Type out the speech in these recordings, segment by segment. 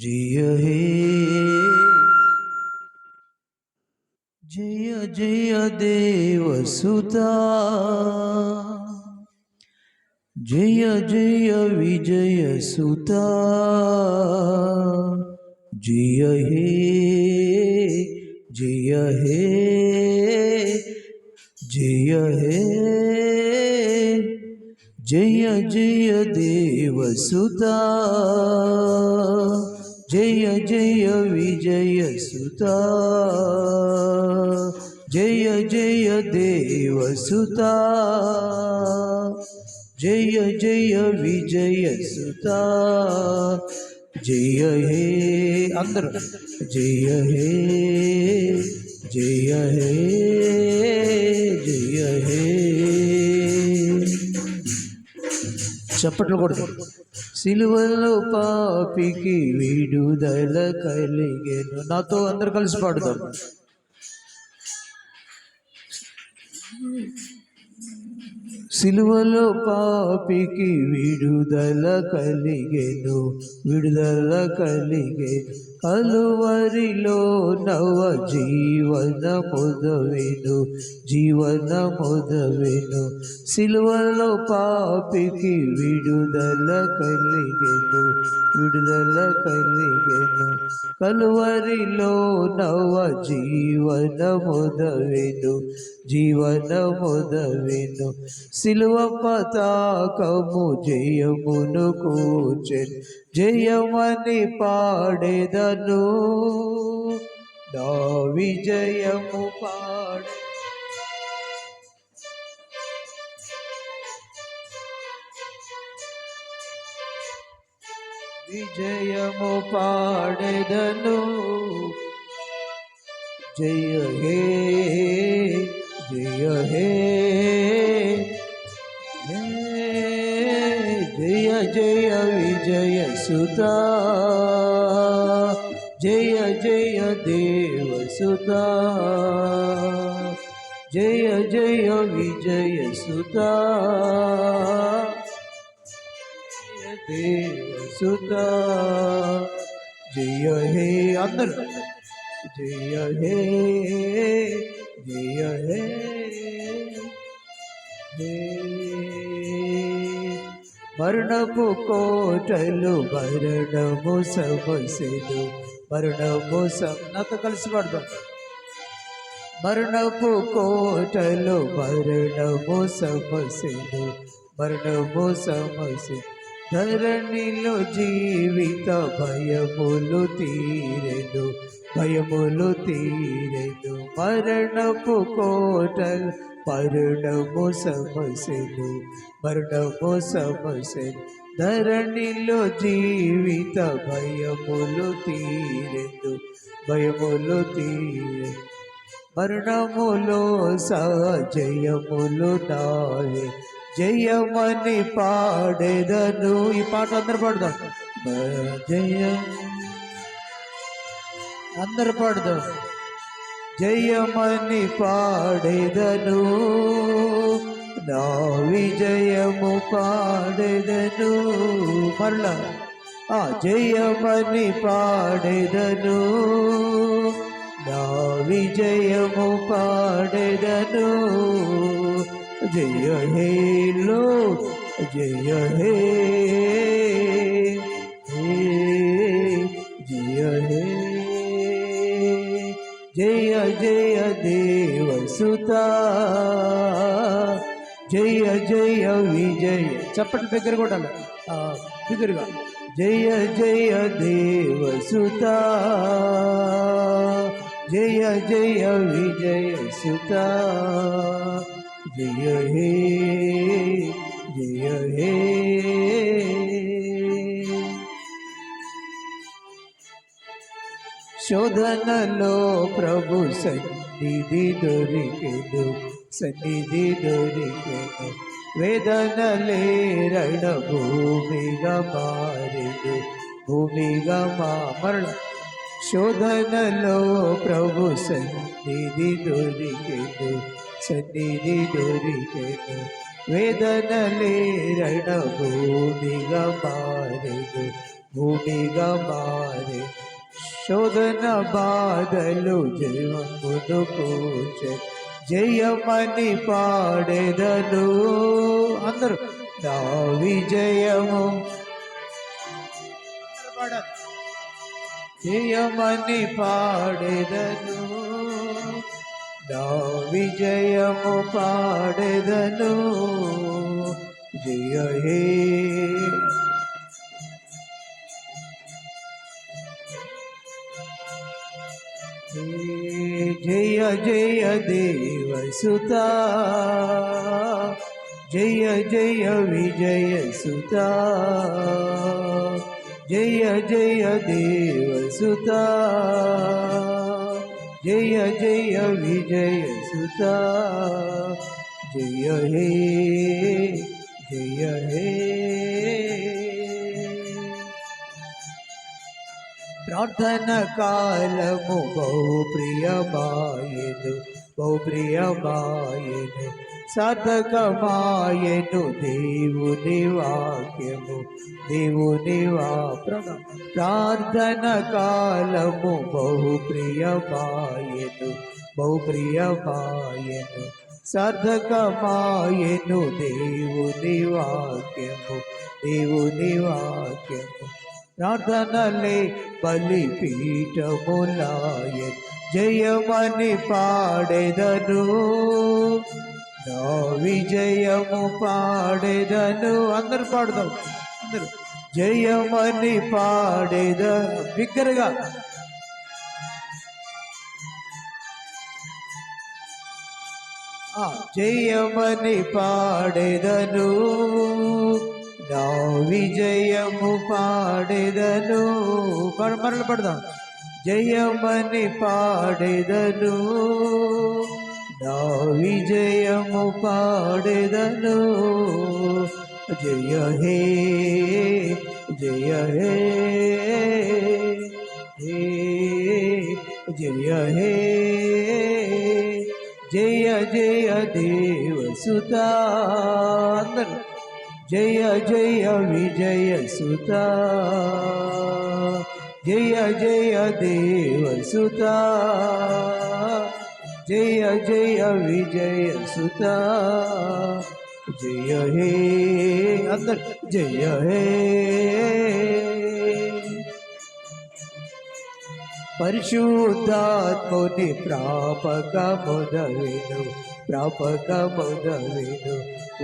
జయ హే జయ జయ దేవసుతా జయ జయ విజయ సుతా జయ హే జయ హే జయ హే జయ జయ దేవసుతా జయ జయ విజయ సుత. జయ జయ దేవసుతా జయ జయ విజయ సుత. జయ హే అందరూ. జయ హే జయ హే జయ హే. చప్పట్లు కొడుతు సిలువలో పాపికి విడుదల కలిగేను. నాతో అందరు కలిసి పాడుతారు సిలువలో పాపికి విడుదల కలిగెను విడుదల కలిగే కలువరిలో నవ జీవన మొదవేను జీవన మొదవేను సిలువలో పాపికి విడుదల కలిగెను విడుదల కలిగెను. కలువరిలో నవ జీవన మొదవేను జీవనముదవిను సిలువ పతాకము జయమును కూర్చెన్. జయమని పాడెదను. నా విజయము పాడే విజయము పాడెదను. జయ హే జయ హే జయ జయ విజయ సుత జయ జయ దేవ సుత జయ జయ విజయ సుత జయ దేవ సుతా జయ హే అందరూ జయ హే జయ హే హే మరణపు కోటలు మరణము సమస్యలు మరణము సం నాతో కలిసి పడదాం. మరణపు కోటలు మరణము సమస్యలు మరణము సమస్య ధరణిలో జీవిత భయములు తీరెను భయములు తీరెను. మరణపు కోటలు మరణము సమస్యలు మరణము సమస్యలు. ధరణిలో జీవిత భయములు తీరెందు భయములు తీరే మరణములో సజయములు నాయే జయమని పాడేదను. ఈ పాట అందరు పాడదాం. బ- జయ అందరు పాడదాం. జయమని పాడెదను నా విజయము పాడెదను. మరలా ఆ జయమని పాడెదను నా విజయము పాడెదను. జయ హేలో జయ హే, జయ హే సుతా. జయ జయ విజయ. చప్పటి దగ్గర కూడా దగ్గరగా. జయ జయ దేవ సుతా. జయ జయ విజయ సుతా. జయ హే జయ హే. శోధనలో ప్రభు సత్య సన్నిధి దొరికెను సన్నిధి దొరికెను వేదనలే రణ భూమిగా మారెను భూమిగా మా మరణ శోధనలో ప్రభు సన్నిధి దొరికెను సన్నిధి దొరికెను వేదనలే రణ భూమిగా మారెను భూమిగా మారే శోధన బాధలు జయమును కూర్చే జయమని పాడెదను అందరూ నా విజయము. జయమని పాడెదను నా విజయము పాడెదను జయ హే జయ జయ దేవసుతా జయ జయ విజయ సుత. జయ జయ దేవసుతా జయ జయ విజయ సుత. జయ హే జయ హే. ప్రార్థన కాలము బహు ప్రియమాయను బహు ప్రియమాయను సాధకమాయను దేవుని వాక్యము దేవుని వా ప్రార్థన కాలము బహు ప్రియమాయను బహు ప్రియమాయను సాధకమాయను దేవుని వాక్యము దేవుని వాక్యము. ప్రార్థనలే బలిపీఠములాయ. జయమని పాడెదను. నా విజయము పాడెదను. అందరు పాడుదాం. అందరు. జయమని పాడేద బిగ్గరగా. జయమని పాడేదను. నా విజయము పాడెదను. మరలు పడదాం. జయమని పాడెదను. నా విజయము పాడెదను. జయ హే జయ హే హే జయ హే. జయ జయ దేవసుతా. అందరూ జయ జయ విజయ సుతా జయ జయ దేవసుతా జయ జయ విజయ సుతా జయ హే అందరు జయ హే పరిశుద్ధాత్ముని ప్రాపక మొదవిను ప్రాపక మొదవిను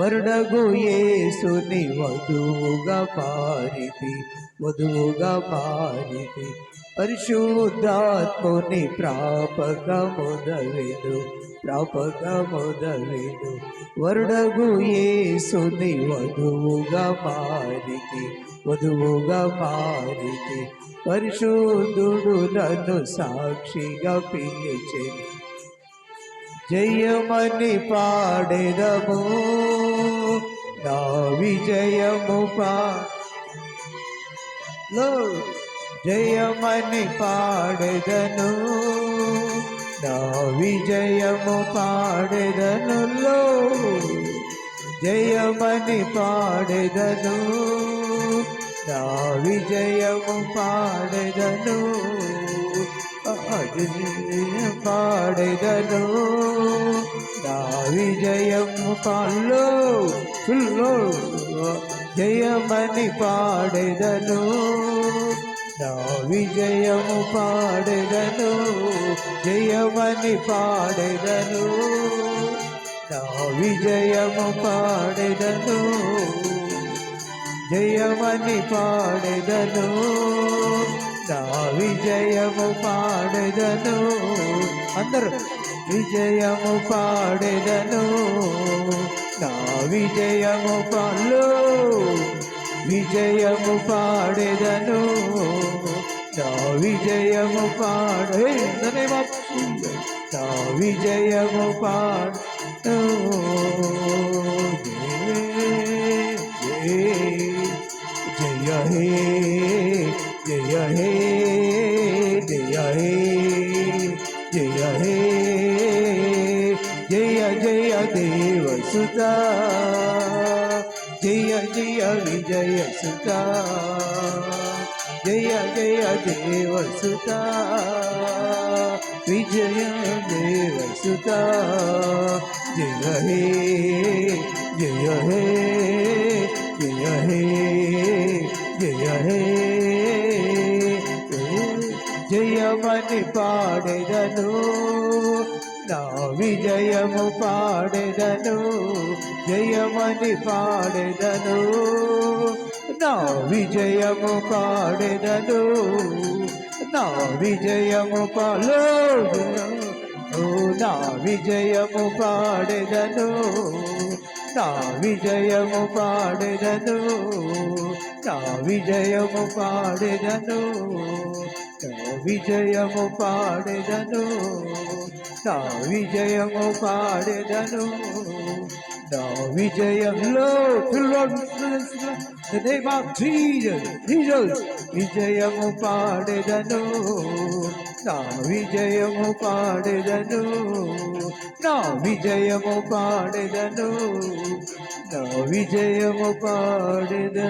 వరుడగు యేసుని వధువుగా పారితి వధువుగా పారితి. పరిశుద్ధాత్ముని ప్రాపక మొదవిను ప్రాపక మొదవిను వరుడగు యేసుని వధువుగా పారితి వధువుగా పారితి. పరిశుద్ధుడు నన్ను సాక్షిగా పిలిచి జయమని పాడెదము. నా విజయము పా జయమని పాడెదను. నా విజయము పాడెదను. లో జయమని పాడెదను. నా విజయము పాడెదను. అజయ పాడెదను నా విజయము పాల్లో ఫుల్లో జయమని పాడెదను నా విజయము పాడెదను జయమని పాడెదను నా విజయము పాడెదను జయమని పాడెదను నా విజయము పాడెదను. అందరూ విజయము పాడెదను. నా విజయము పాలు విజయము పాడెదను. నా విజయము పాడే. నా విజయము పాడు. జయ హే. సుతా జయ జయ విజయ సుతా. జయ జయ దేవ దేవసుత విజయ దేవ దేవసుత జయ హే జయ హే జయ హే జయ హే. జయమని పాడెదను. నా విజయము పాడెదను జయమని పాడెదను. నా విజయము పాడెదను నా విజయము పాలో నా విజయము పాడెదను నా విజయము పాడెదను. నా విజయము పాడెదను విజయము పాడెదను. నా విజయము పాడెదను. నా విజయంలో విజయము పాడెదను. నా విజయము పాడెదను. నా విజయము పాడెదను. నా విజయము పాడెదను.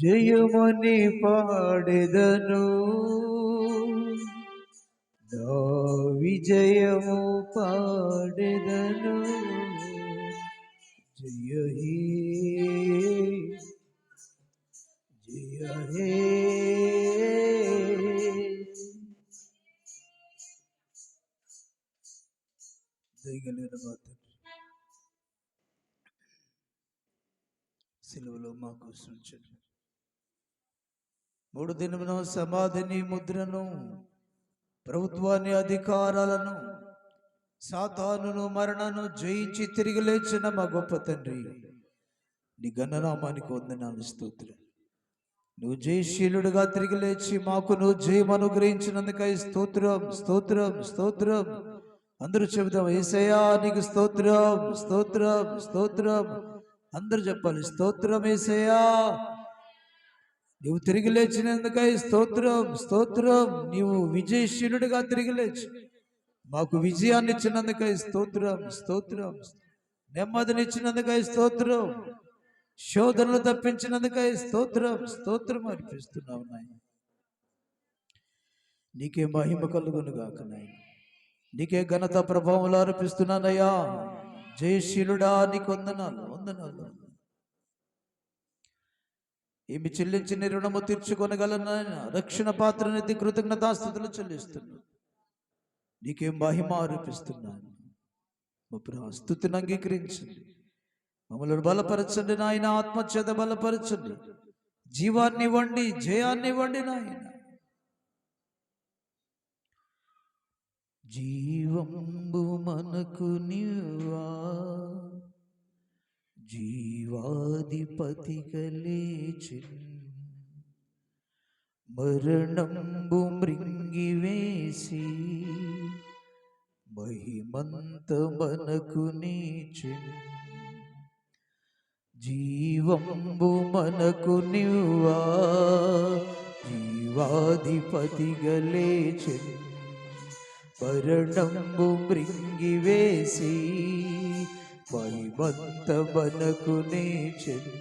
జయమని పాడెదను నా విజయము పాడెదను జయ హే జయ హే దయగలిగిన మా తండ్రి సెలవులో మాకు సూచన మూడు దినమున సమాధిని ముద్రను ప్రభుత్వాన్ని అధికారాలను సాతానును మరణను జయించి తిరిగి లేచిన మా గొప్ప తండ్రి. నీ గణనామానికి వందనాలు స్తోత్రం. నువ్వు జయశీలుడుగా తిరిగి లేచి మాకు నువ్వు జయం అనుగ్రహించినందుకై స్తోత్రం స్తోత్రం స్తోత్రం. అందరూ చెబుదాం ఏసయ్యా నీకు స్తోత్రం స్తోత్రం స్తోత్రం. అందరూ చెప్పాలి స్తోత్రం ఏసయా నీవు తిరిగి లేచినందుకై స్తోత్రం స్తోత్రం. నీవు విజయశీలుడిగా తిరిగి లేచి మాకు విజయాన్ని ఇచ్చినందుకై స్తోత్రం స్తోత్రం. నెమ్మదినిచ్చినందుకై స్తోత్రం. శోధనలు తప్పించినందుకై స్తోత్రం స్తోత్రం అనిపిస్తున్నావు నాయన. నీకే మహిమ కలుగును గాక నాయన. నీకే ఘనత ప్రభావంలో అర్పిస్తున్నానయ్యా. జయశీలుడా నీకు వందనాలు వందనాలు. ఏమి చెల్లించి రుణము తీర్చుకొనగలనైనా రక్షణ పాత్రనిధి కృతజ్ఞతాస్థుతులు చెల్లిస్తున్నాను. నీకేం మహిమ ఆరోపిస్తున్నాను మా ప్రాస్తుతిని అంగీకరించండి. మమ్మల్ని బలపరచండి నాయన ఆత్మచేత బలపరచండి. జీవాన్ని ఇవ్వండి జయాన్ని ఇవ్వండి నాయన. జీవంబు మనకు నీవా. జీవాధిపతి లేచిన్ మరణంబు మృంగివేసి మహిమంత మనకు నీచిన్ జీవంబు మనకు నివ్వా జీవాధిపతి లేచిన్ మరణంబు మృంగివేసి మహిమంత మనకు నీచిన్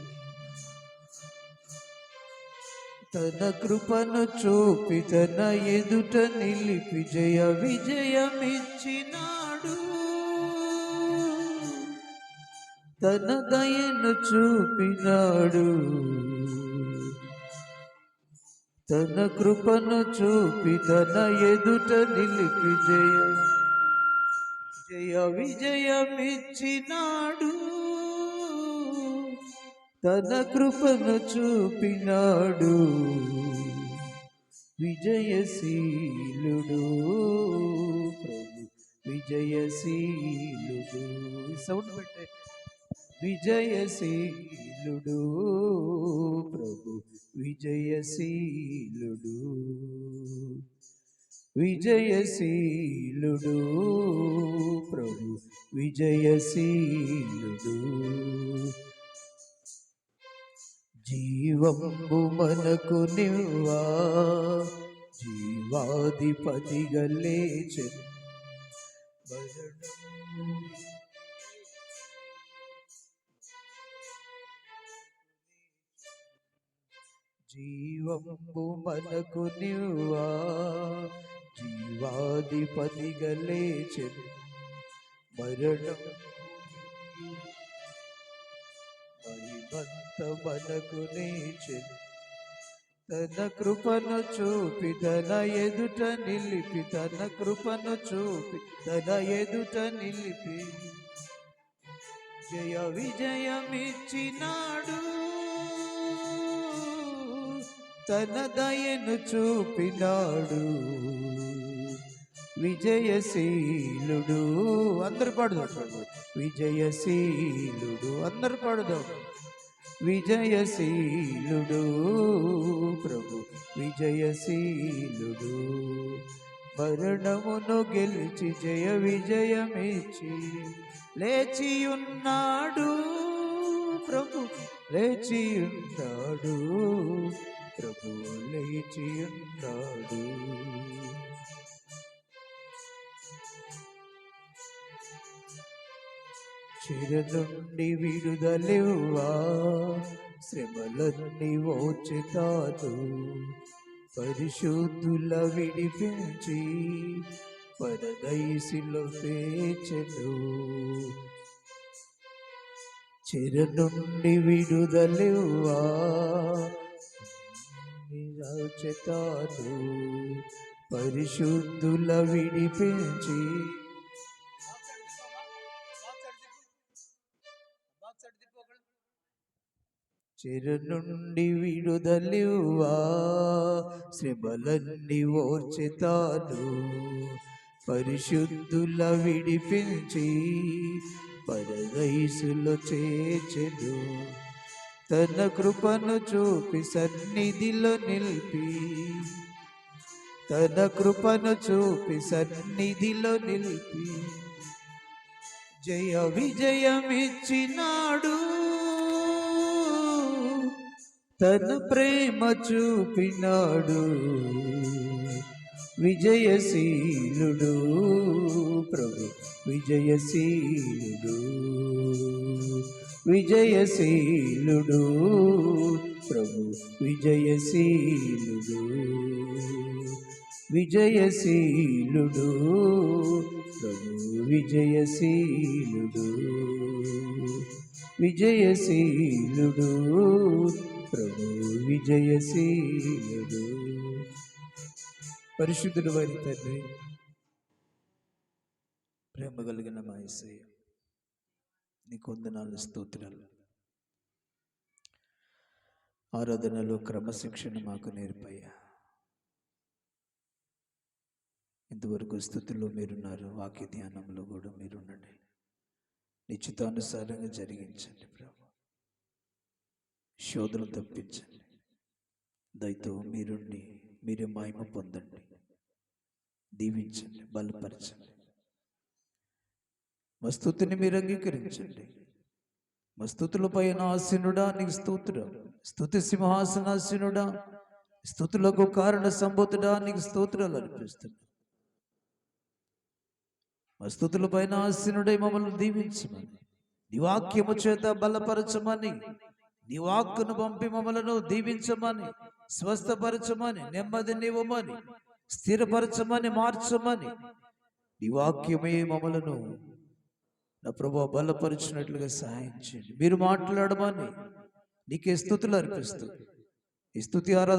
తన కృపను చూపి తన ఎదుట నిలిపి జయ విజయమిచ్చినాడు. తన దయను చూపినాడు. తన కృపను చూపి తన ఎదుట నిలిపి జయ జయ విజయమిచ్చినాడు తన కృపను చూపినాడు. విజయశీలుడు ప్రభు విజయశీలుడు. సౌండ్ పెట్టే. విజయశీలుడు ప్రభు విజయశీలుడు. విజయశీలుడు ప్రభు విజయశీలుడు. జీవంబు మనకు నివ్వా జీవాధిపతిగా లేచెను జీవంబు మనకు నివ్వా జీవాధిపతిగా లేచెను మరణం. మహిమంత మనకు నేచెను తన కృపను చూపి తన ఎదుట నిలిపి తన కృపను చూపి తన ఎదుట నిలిపి. జయ విజయమిచ్చినాడు తన దయను చూపినాడు. విజయశీలుడు అందరు పాడుదాం. విజయశీలుడు అందరు పాడుదాం. విజయశీలుడు ప్రభు విజయశీలుడు. మరణమును గెలిచి జయ విజయమిచ్చి లేచి ఉన్నాడు ప్రభు లేచి ఉన్నాడు ప్రభు లేచి ఉన్నాడు చిర నుండి విడుదలివ్వా శ్రమలన్నీ ఓచితాను పరిశుద్ధుల విడిపించి పరదైసిలో పేచెను. చిర నుండి విడుదలివ్వా నిరాచతాను పరిశుద్ధుల విడిపించి. చెరు నుండి విడుదలివ్వా శ్రమలన్నీ ఓర్చితాను. పరిశుద్ధుల విడిపించి పరదైసులో చేచెను తన కృపను చూపి సన్నిధిలో నిలిపి. తన కృపను చూపి సన్నిధిలో నిలిపి. జయ విజయమిచ్చినాడు. తన ప్రేమ చూపినాడు. విజయశీలుడు ప్రభు విజయశీలుడు. విజయశీలుడు. ప్రభు విజయశీలుడు. విజయశీలుడు. ప్రభు విజయశీలుడు. విజయశీలుడు. ప్రభు విజయశీలుడు. పరిశుద్ధుడు వారి తండ్రి ప్రేమ కలిగిన మా నీకు వందనాలు స్తోత్రాలు. ఆరాధనలో క్రమశిక్షణ మాకు నేర్పయ్యా. ఇంతవరకు స్థుతుల్లో మీరున్నారు వాక్య ధ్యానంలో కూడా మీరుండండి. నిశ్చితానుసారంగా జరిగించండి ప్రభు. శోధన తప్పించండి. దయతో మీరుండి మీరే మాయమ పొందండి. దీవించండి బలపరచండి. మా స్థుతిని మీరు అంగీకరించండి. మా స్థుతుల పైన ఆసీనుడా నీకు స్తోత్రం. స్థుతి సింహాసనాసీనుడా స్థుతులకు కారణ సంబోధుడా నీకు స్తోత్రాలు అనిపిస్తుంది మా స్థుతుల పైన ఆసీనుడై మమ్మల్ని దీవించమని నీ వాక్యము చేత బలపరచమని నీ వాక్కును పంపి మమ్మలను దీవించమని స్వస్థపరచమని నెమ్మదినివ్వమని స్థిరపరచమని మార్చమని నీ వాక్యమే మమ్మలను నా ప్రభు బలపరిచినట్లుగా సహాయం చేయండి. మీరు మాట్లాడమని నీకే స్థుతులు అర్పిస్తూ ఈ స్థుతి ఆరాధన